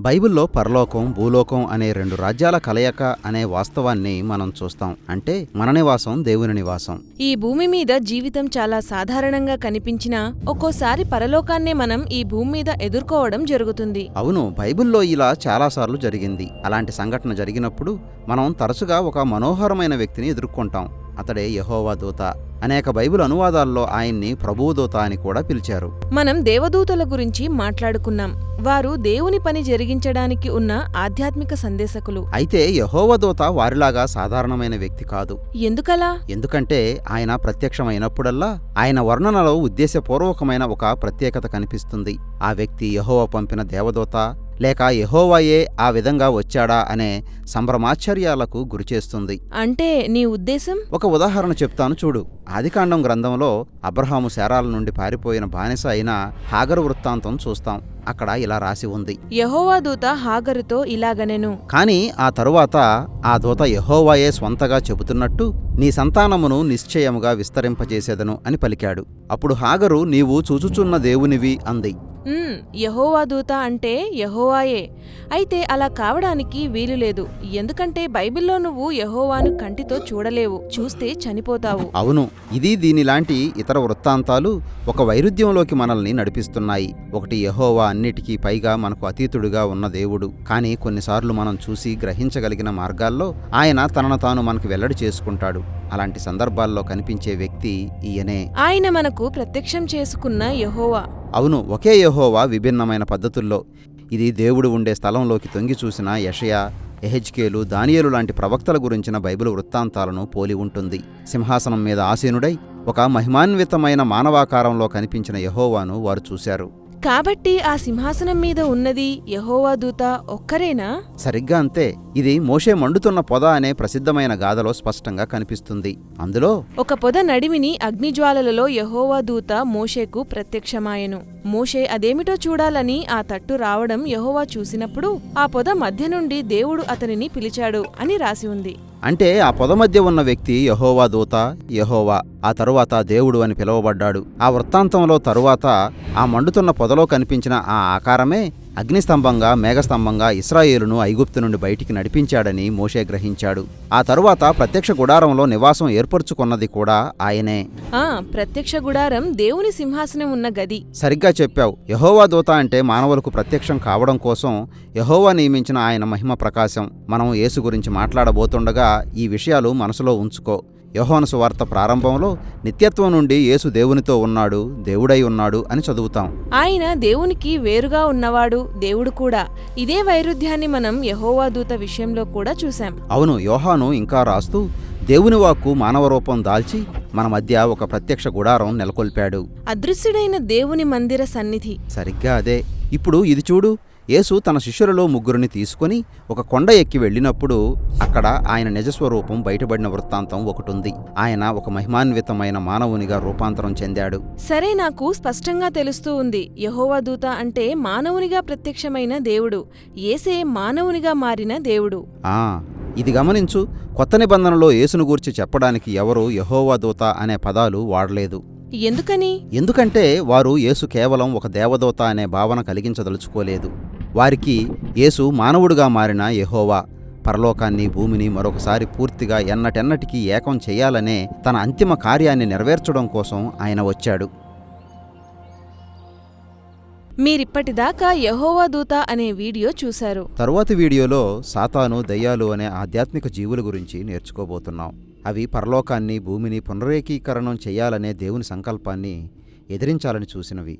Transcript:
బైబిల్లో పరలోకం భూలోకం అనే రెండు రాజ్యాల కలయిక అనే వాస్తవాన్ని మనం చూస్తాం. అంటే మన నివాసం దేవుని నివాసం. ఈ భూమి మీద జీవితం చాలా సాధారణంగా కనిపించినా ఒక్కోసారి పరలోకాన్నే మనం ఈ భూమి మీద ఎదుర్కోవడం జరుగుతుంది. అవును బైబిల్లో ఇలా చాలాసార్లు జరిగింది. అలాంటి సంఘటన జరిగినప్పుడు మనం తరచుగా ఒక మనోహరమైన వ్యక్తిని ఎదుర్కొంటాం. అతడే యహోవా దూత. అనేక బైబిల్ అనువాదాల్లో ఆయన్ని ప్రభువు దూత అని కూడా పిలిచారు. మనం దేవదూతల గురించి మాట్లాడుకున్నాం. వారు దేవుని పని జరిగించడానికి ఉన్న ఆధ్యాత్మిక సందేశకులు. అయితే యహోవా దూత వారిలాగా సాధారణమైన వ్యక్తి కాదు. ఎందుకలా? ఎందుకంటే ఆయన ప్రత్యక్షమైనప్పుడల్లా ఆయన వర్ణనలో ఉద్దేశపూర్వకమైన ఒక ప్రత్యేకత కనిపిస్తుంది. ఆ వ్యక్తి యహోవా పంపిన దేవదూత లేక యహోవాయే ఆ విధంగా వచ్చాడా అనే సంభ్రమాశ్చర్యాలకు గురిచేస్తుంది. అంటే నీ ఉద్దేశం? ఒక ఉదాహరణ చెప్తాను చూడు. ఆదికాండం గ్రంథంలో అబ్రహాము శారాల నుండి పారిపోయిన బానిస అయిన హాగరు వృత్తాంతం చూస్తాం. అక్కడ ఇలా రాసి ఉంది. యహోవా దూత హాగరుతో ఇలాగనెను. కాని ఆ తరువాత ఆ దూత యహోవాయే స్వంతగా చెబుతున్నట్టు నీ సంతానమును నిశ్చయముగా విస్తరింపజేసేదను అని పలికాడు. అప్పుడు హాగరు నీవు చూచుచున్న దేవునివి అంది. "ఉమ్, యహోవా దూత అంటే యహోవాయే. అయితే అలా కావడానికి వీలు లేదు. ఎందుకంటే బైబిల్లో నువ్వు యహోవాను కంటితో చూడలేవు. చూస్తే చనిపోతావు. అవును ఇది దీనిలాంటి ఇతర వృత్తాంతాలు ఒక వైరుధ్యంలోకి మనల్ని నడిపిస్తున్నాయి. ఒకటి యహోవా అన్నిటికీ పైగా మనకు అతీతుడుగా ఉన్న దేవుడు. కానీ కొన్నిసార్లు మనం చూసి గ్రహించగలిగిన మార్గాల్లో ఆయన తనను తాను మనకు వెల్లడి చేసుకుంటాడు. అలాంటి సందర్భాల్లో కనిపించే వ్యక్తి ఈయనే. ఆయన మనకు ప్రత్యక్షం చేసుకున్న యహోవా. అవును ఒకే యెహోవా విభిన్నమైన పద్ధతుల్లో. ఇది దేవుడు ఉండే స్థలంలోకి తొంగి చూసిన యషయా ఎహెజ్కేలు దానియేలు లాంటి ప్రవక్తల గురించిన బైబిల్ వృత్తాంతాలను పోలి ఉంటుంది. సింహాసనం మీద ఆసీనుడై ఒక మహిమాన్వితమైన మానవాకారంలో కనిపించిన యెహోవాను వారు చూశారు. కాబట్టి ఆ సింహాసనం మీద ఉన్నది యహోవా దూత ఒక్కరేనా? సరిగ్గా అంతే. ఇది మోషే మండుతున్న పొద అనే ప్రసిద్ధమైన గాథలో స్పష్టంగా కనిపిస్తుంది. అందులో ఒక పొద నడిమిని అగ్నిజ్వాలలలో యహోవా దూత మోషేకు ప్రత్యక్షమాయెను. మోషే అదేమిటో చూడాలని ఆ తట్టు రావడం యహోవా చూసినప్పుడు ఆ పొద మధ్య నుండి దేవుడు అతనిని పిలిచాడు అని రాసి ఉంది. అంటే ఆ పొద మధ్య ఉన్న వ్యక్తి యహోవా దూత యహోవా ఆ తరువాత దేవుడు అని పిలువబడ్డాడు. ఆ వృత్తాంతంలో తరువాత ఆ మండుతున్న పొదలో కనిపించిన ఆ ఆకారమే అగ్నిస్తంభంగా మేఘస్తంభంగా ఇస్రాయేలును ఐగుప్తు నుండి బయటికి నడిపించాడని మోషే గ్రహించాడు. ఆ తరువాత ప్రత్యక్ష గుడారంలో నివాసం ఏర్పరచుకున్నది కూడా ఆయనే. ఆ ప్రత్యక్ష గుడారం దేవుని సింహాసనం ఉన్న గది. సరిగ్గా చెప్పావు. యహోవా దూత అంటే మానవులకు ప్రత్యక్షం కావడం కోసం యహోవా నియమించిన ఆయన మహిమ ప్రకాశం. మనం యేసు గురించి మాట్లాడబోతుండగా ఈ విషయాలు మనసులో ఉంచుకో. యోహాను సువార్త ప్రారంభంలో నిత్యత్వం నుండి యేసు దేవునితో ఉన్నాడు దేవుడై ఉన్నాడు అని చదువుతాం. ఆయన దేవునికి వేరుగా ఉన్నవాడు దేవుడు కూడా. ఇదే వైరుధ్యాన్ని మనం యహోవా దూత విషయంలో కూడా చూశాం. అవును యోహాను ఇంకా రాస్తూ దేవుని వాక్కు మానవ రూపం దాల్చి మన మధ్య ఒక ప్రత్యక్ష గుడారం నెలకొల్పాడు. అదృశ్యుడైన దేవుని మందిర సన్నిధి. సరిగ్గా అదే. ఇప్పుడు ఇది చూడు యేసు తన శిష్యులలో ముగ్గురిని తీసుకొని ఒక కొండ ఎక్కి వెళ్ళినప్పుడు అక్కడ ఆయన నిజస్వరూపం బయటపడిన వృత్తాంతం ఒకటుంది. ఆయన ఒక మహిమాన్వితమైన మానవునిగా రూపాంతరం చెందాడు. సరే నాకు స్పష్టంగా తెలుస్తూ ఉంది. యహోవా దూత అంటే మానవునిగా ప్రత్యక్షమైన దేవుడు. ఏసే మానవునిగా మారిన దేవుడు. ఆ ఇది గమనించు కొత్త నిబంధనలో యేసును గూర్చి చెప్పడానికి ఎవరు యహోవా దూత అనే పదాలు వాడలేదు. ఎందుకని? ఎందుకంటే వారు యేసు కేవలం ఒక దేవదూత అనే భావన కలిగించదలుచుకోలేదు. వారికి యేసు మానవుడిగా మారిన యెహోవా. పరలోకాన్ని భూమిని మరొకసారి పూర్తిగా ఎన్నటెన్నటికీ ఏకం చేయాలనే తన అంతిమ కార్యాన్ని నెరవేర్చడం కోసం ఆయన వచ్చాడు. మీరిప్పటిదాకా యహోవా దూత అనే వీడియో చూశారు. తరువాతి వీడియోలో సాతాను దయ్యాలు అనే ఆధ్యాత్మిక జీవుల గురించి నేర్చుకోబోతున్నాం. అవి పరలోకాన్ని భూమిని పునరేకీకరణం చేయాలనే దేవుని సంకల్పాన్ని ఎదిరించాలని చూసినవి.